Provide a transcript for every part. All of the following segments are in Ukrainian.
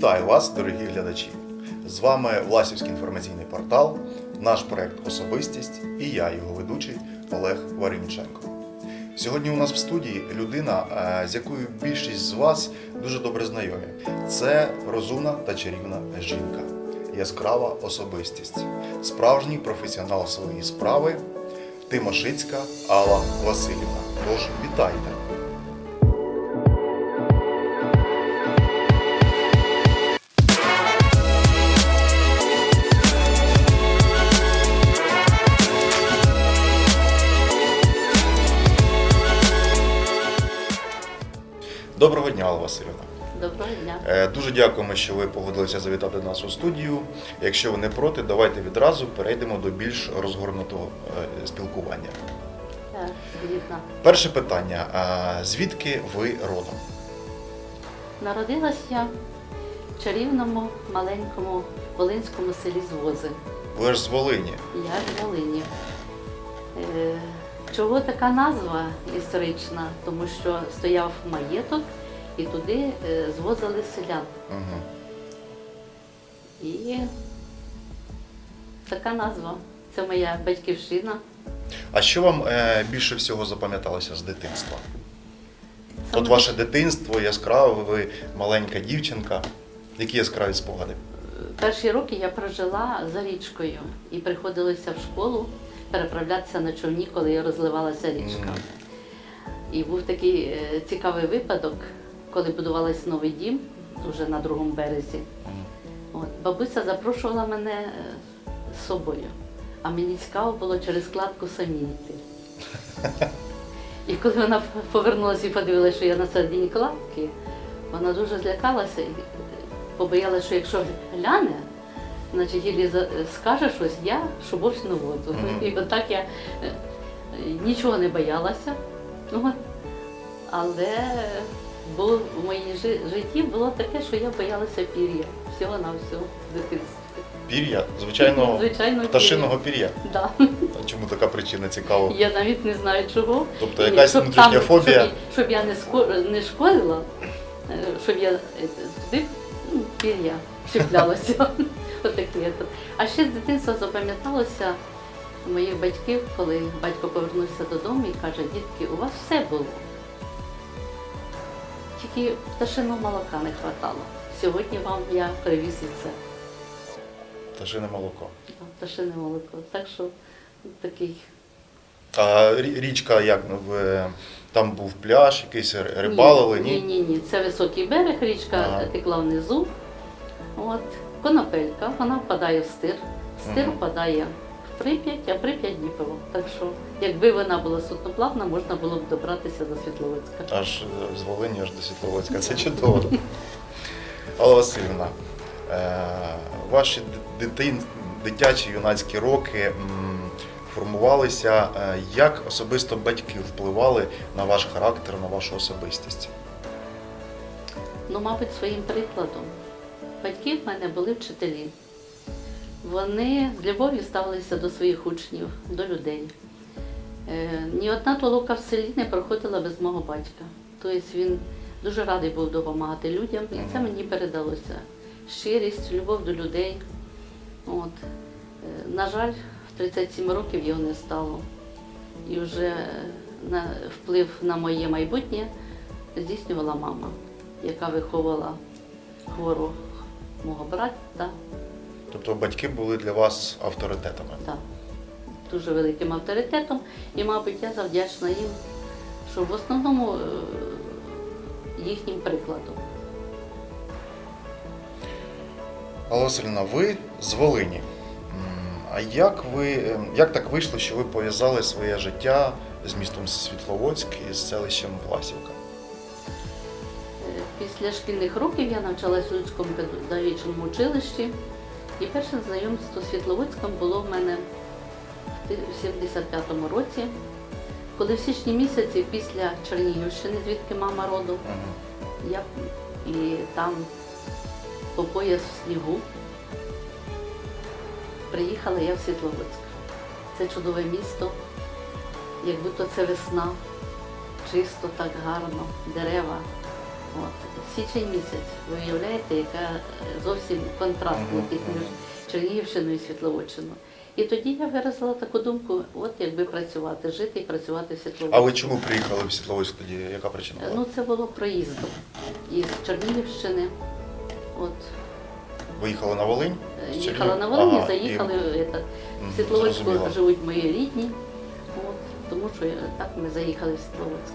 Вітаю вас, дорогі глядачі! З вами Власівський інформаційний портал, наш проект Особистість і я, його ведучий Олег Вареніченко. Сьогодні у нас в студії людина, е, з якою більшість з вас дуже добре знайомі. Це розумна та чарівна жінка, яскрава особистість, справжній професіонал своєї справи Тимошицька Алла Васильівна. Тож вітайте! Доброго дня, Алла Васильівна. Доброго дня. Е, Дуже дякуємо, що ви погодилися завітати нас у студію. Якщо ви не проти, давайте відразу перейдемо до більш розгорнутого е, спілкування. Так. Перше питання: звідки ви родом? Народилась я в чарівному маленькому волинському селі Звози. Ви ж з Волині. Я з Волині. Чого така назва історична? Тому що стояв маєток і туди е, звозили селян. Угу. І така назва. Це моя батьківщина. А що вам е, більше всього запам'яталося з дитинства? Саме От ваше дитинство яскраве, ви маленька дівчинка. Які яскраві спогади? Перші роки я прожила за річкою і приходилося в школу переправлятися на човні, коли я розливалася річка. І був такий е, цікавий випадок, коли будувався новий дім вже на другому березі. От, бабуся запрошувала мене е, з собою, а мені цікаво було через кладку самі йти. І коли вона повернулася і подивилася, що я на середині кладки, вона дуже злякалася і побоялася, що якщо гляне, значить, і скаже щось, я шубовсну воду. Мгм. І отак я е, нічого не боялася. Ну, от. але було, в моїй житті було таке, що я боялася пір'я. Всього на всього в дитинстві. Пір'я, звичайно, Звичайно, пташиного пір'я. Да. А Чому така причина цікава? Я навіть не знаю чого. Тобто якась щоб внутрішня там, фобія? Щоб, щоб я не, ско- не шкодила, е, щоб я е, туди ну, пір'я чіплялася. Отаке. от. А ще з дитинства запам'яталося моїх батьків, коли батько повернувся додому і каже, дітки, у вас все було. Тільки пташиного молока не вистачало. Сьогодні вам я привіз і це. Пташине молоко. Пташине молоко. Так що такий А рі- річка як ну, ви, там був пляж, якийсь ри- рибалили, ні? Ні, ні, ні. Це високий берег, річка Ага. текла внизу. От. Конопелька, вона впадає в стир. Стир впадає в Прип'ять, а Прип'ять Дніпро. Так що, якби вона була судноплавна, можна було б добратися до Світловицька. Аж е, з Волині, аж до Світловодська. Це чудово. Алла Васильівна, е, ваші дитин, дитячі юнацькі роки формувалися. е, Як особисто батьки впливали на ваш характер, на вашу особистість? Ну, мабуть, своїм прикладом. Батьки в мене були вчителі. Вони з любов'ю ставилися до своїх учнів, до людей. Е, ні одна толока в селі не проходила без мого батька. Тобто він дуже радий був допомагати людям, і це мені передалося. Щирість, любов до людей. От. Е, На жаль, в 37 років його не стало. І вже на вплив на моє майбутнє здійснювала мама, яка виховувала хворого мого брата, Тобто батьки були для вас авторитетами. та, дуже великим авторитетом. І, мабуть, я завдячна їм, що в основному е, їхнім прикладом. Алла Васильівна, ви з Волині. А як ви е, як так вийшло, що ви пов'язали своє життя з містом Світловодськ і з селищем Власівка? Після шкільних років я навчалась у Луцькому педагогічному училищі. І перше знайомство з Світловодськом було в мене в ти- 75-му році, коли в січні місяці після Чернігівщини, звідки мама родом, я і там по пояс в снігу приїхала я в Світловодськ. Це чудове місто, як будто це весна, чисто, так гарно, дерева. От, січень місяць, ви уявляєте, яка е, зовсім контраст Мгм, був між. Чернігівщиною і Світловодщиною. І тоді я виразила таку думку, от якби працювати, жити і працювати в Світловодську. А ви чому приїхали в Світловодськ тоді? Яка причина? була? Ну, це було проїздом із Чернігівщини. От, Виїхали на Волинь? е, їхала на? Волині, Ага, заїхали і- это, в Світловодську зрозуміло. живуть мої рідні. От, тому що е, так ми заїхали в Світловодськ.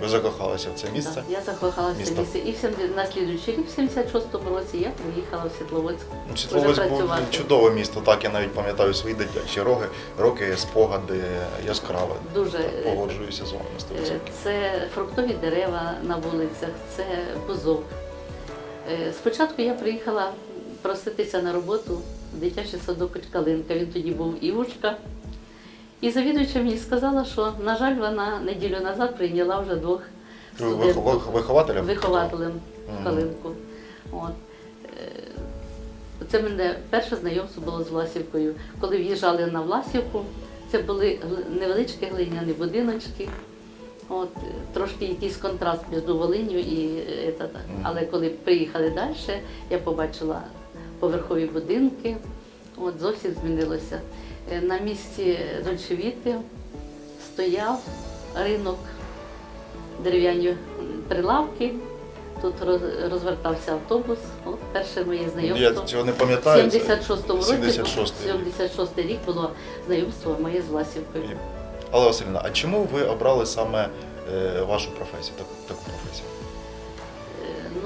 Ви закохалися в це місце? Так, я закохалася в Місто. місце. І в сім- на слідуючий рік, в 76-му році, я приїхала в Світловодськ. Ну, Світловодськ був працювати. чудове місто, так я навіть пам'ятаю свої дитячі роги, роки, спогади яскраве. Дуже Так, е, погоджуюся з вами на 100%. Е, Це фруктові дерева на вулицях, це бузок. Е, Спочатку я приїхала проситися на роботу в дитячий садок Калинка. Він тоді був Івушка. І завідуюча мені сказала, що, на жаль, вона неділю назад прийняла вже двох студентів вих- вих- вихователем? вихователем в Калинку. От. Е, Це мене перше знайомство було з Власівкою. Коли в'їжджали на Власівку, це були невеличкі глиняні будиночки. От, е, трошки якийсь контраст між Волиню і е. Мгм. але коли приїхали далі, я побачила поверхові будинки. От зовсім змінилося. Е, На місці Дольчевіти стояв ринок, дерев'яні прилавки. Тут розвертався автобус. От перше моє Я знайомство. цього не пам'ятаю. це 76-му році, 76-й. 76 рік було знайомство моє з Власівкою. Але Васильівна, а чому ви обрали саме е, вашу професію, таку, таку професію?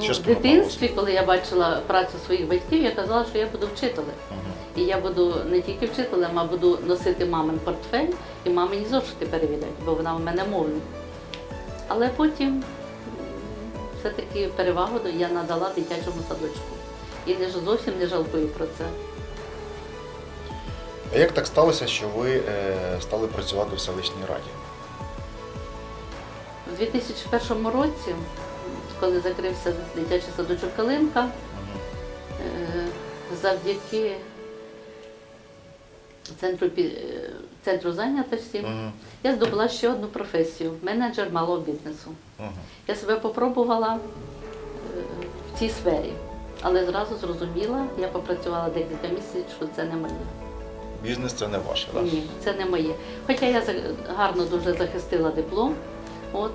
Ну, в дитинстві, коли я бачила працю своїх батьків, я казала, що я буду вчителем. Мгм. І я буду не тільки вчителем, а буду носити мамин портфель і мамині зошити перевіряти, бо вона в мене мовна. Але потім все-таки перевагу я надала дитячому садочку. І не ж- зовсім не жалкую про це. А як так сталося, що ви е, стали працювати в селищній раді? У 2001 році, коли закрився дитячий садочок Калинка, Е, завдяки центру, е, центру зайнятості Мгм. я здобула ще одну професію менеджер малого бізнесу. Мгм. Я себе попробувала е, в цій сфері, але зразу зрозуміла, я попрацювала декілька місяців, що це не моє. Бізнес це не ваше, так? Ні, це не моє. Хоча я гарно дуже захистила диплом, от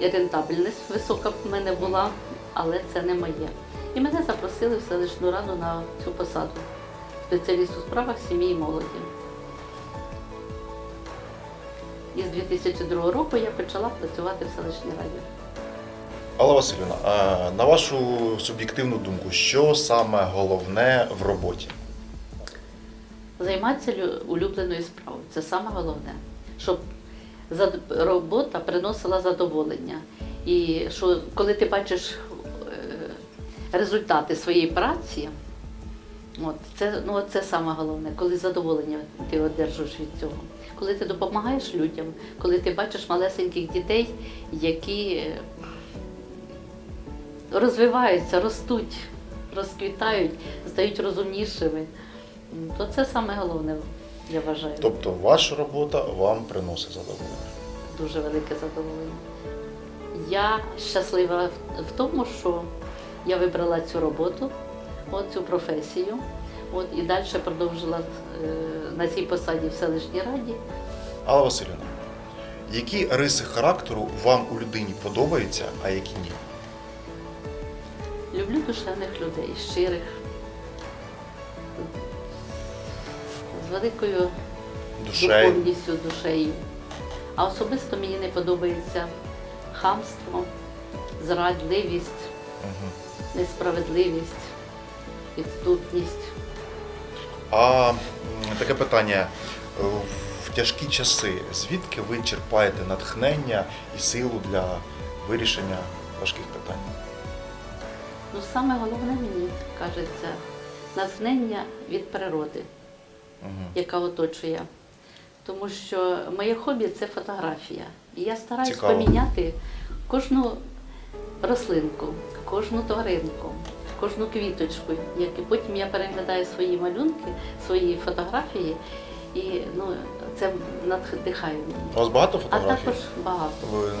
рентабельність висока в мене була, але це не моє. І мене запросили в селищну раду на цю посаду спеціаліст у справах сім'ї і молоді. І з 2002 року я почала працювати в селищній раді. Алла Васильівна, на вашу суб'єктивну думку, що саме головне в роботі? Займатися улюбленою справою це саме головне, щоб робота приносила задоволення. І що коли ти бачиш е, результати своєї праці, от, це, ну, це саме головне, коли задоволення ти одержуєш від цього. Коли ти допомагаєш людям, коли ти бачиш малесеньких дітей, які е, розвиваються, ростуть, розквітають, стають розумнішими. То це саме головне, я вважаю. Тобто ваша робота вам приносить задоволення. Дуже велике задоволення. Я щаслива в- тому, що я вибрала цю роботу, от цю професію, от і далі продовжила е, на цій посаді в селищній раді. Алла Васильівна, які риси характеру вам у людині подобаються, а які ні? Люблю душевних людей, щирих, з великою Душею? духовністю душею. А особисто мені не подобається хамство, зрадливість, Мгм. несправедливість, підступність. А м, таке питання. Е, В тяжкі часи звідки ви черпаєте натхнення і силу для вирішення важких питань? Ну, саме головне мені кажеться натхнення від природи. Яка оточує. Тому що моє хобі це фотографія. І я стараюсь Цікаво. поміняти кожну рослинку, кожну тваринку, кожну квіточку. Як і потім я переглядаю свої малюнки, свої фотографії, і ну, це надихає мене. У вас багато А також багато. Ви е,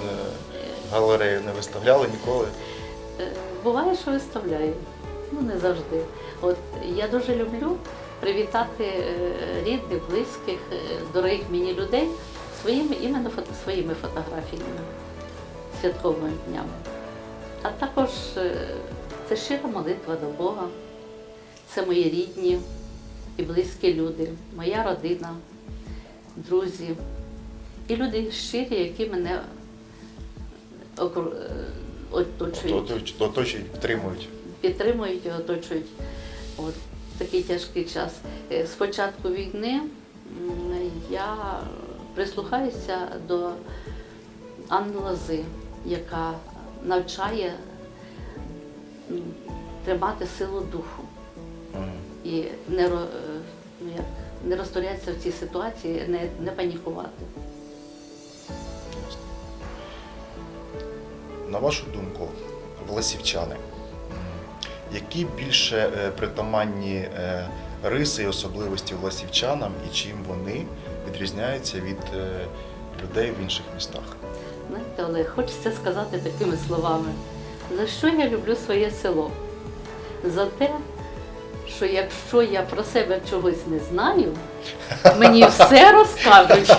галерею не виставляли ніколи. Е, Буває, що виставляю, ну не завжди. От я дуже люблю привітати е, рідних, близьких, е, дорогих мені людей своїми іменно фото, своїми фотографіями, святковими днями. А також е, це щира молитва до Бога, це мої рідні і близькі люди, моя родина, друзі і люди щирі, які мене оточують Оточують, підтримують. підтримують і оточують от такий тяжкий час. Е, З початку війни я прислухаюся до Анни Лози, яка навчає тримати силу духу і не, е, ну, як, не розтворятися в цій ситуації, не, не панікувати. На вашу думку, власівчани, які більше е, притаманні е, риси і особливості власівчанам і чим вони відрізняються від е, людей в інших містах? Знаєте, Олег, хочеться сказати такими словами, за що я люблю своє село? За те, що якщо я про себе чогось не знаю, мені все розкажуть.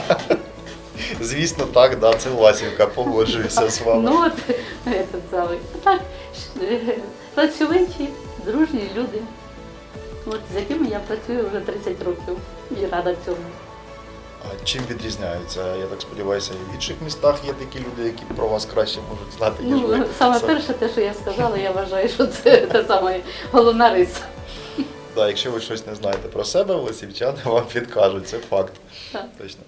Звісно, так, да, це Власівка, погоджуюся з вами. Ну от. А так, працьовиті, дружні люди, от, з якими я працюю вже 30 років і рада цьому. А чим відрізняються? Я так сподіваюся, і в інших містах є такі люди, які про вас краще можуть знати, ніж ви. Ну, саме Це- перше, те, що я сказала, я вважаю, що це та саме головна риса. Да, якщо ви щось не знаєте про себе, власівчани вам підкажуть, це факт. Так. Точно.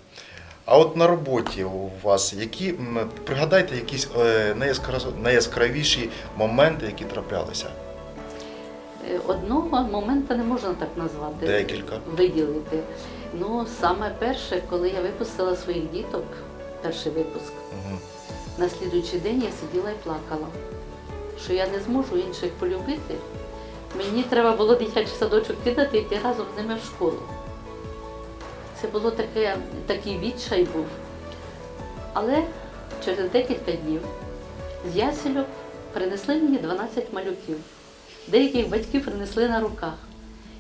А от на роботі у вас які пригадайте якісь е, найяскра- найяскравіші моменти, які траплялися? Е, Одного моменту не можна так назвати. Декілька. Виділити. Ну, саме перше, коли я випустила своїх діток, перший випуск, Угу. на слідуючий день я сиділа і плакала, що я не зможу інших полюбити. Мені треба було дитячий садочок кидати і йти разом з ними в школу. Це було таке, такий відчай був. Але через декілька днів з ясельок принесли мені 12 малюків. Деяких батьків принесли на руках.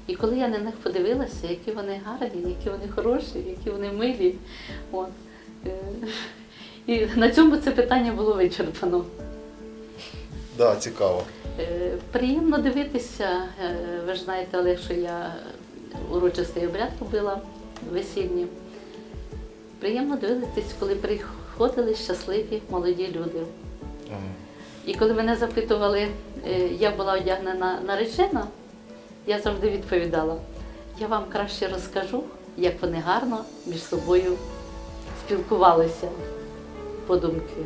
І коли я на них подивилася, які вони гарні, які вони хороші, які вони милі. От. е, І на цьому це питання було вичерпано. Да, цікаво. Е, Приємно дивитися, е, ви ж знаєте, Олег, що я урочистий обряд робила весільні. Приємно дивитись, коли приходили щасливі молоді люди. І коли мене запитували, е, як була одягнена наречена, я завжди відповідала: я вам краще розкажу, як вони гарно між собою спілкувалися подумки.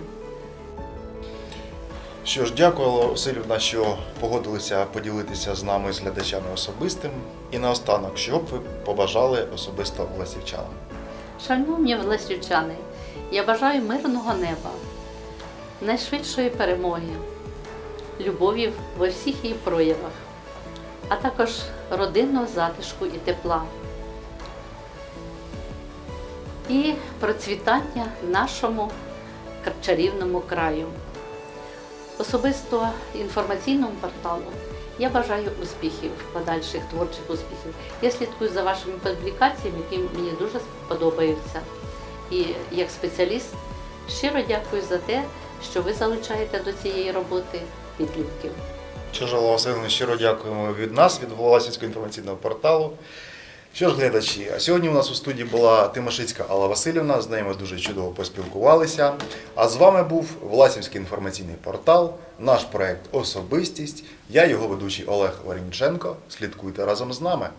Що ж, дякую, Алла Васильівна, що погодилися поділитися з нами з глядачами особистим. І наостанок, що б ви побажали особисто власівчанам? Шановні власівчани, я бажаю мирного неба, найшвидшої перемоги, любові во всіх її проявах, а також родинного затишку і тепла. І процвітання нашому чарівному краю. Особисто інформаційному порталу я бажаю успіхів, подальших творчих успіхів. Я слідкую за вашими публікаціями, які мені дуже подобаються. І як спеціаліст щиро дякую за те, що ви залучаєте до цієї роботи підлітків. Що ж, щиро дякуємо від нас, від Власівського інформаційного порталу. Що ж, глядачі, а сьогодні у нас у студії була Тимошицька Алла Васильівна, з нею ми дуже чудово поспілкувалися. А з вами був Власівський інформаційний портал, наш проект Особистість. Я його ведучий Олег Варінченко. Слідкуйте разом з нами.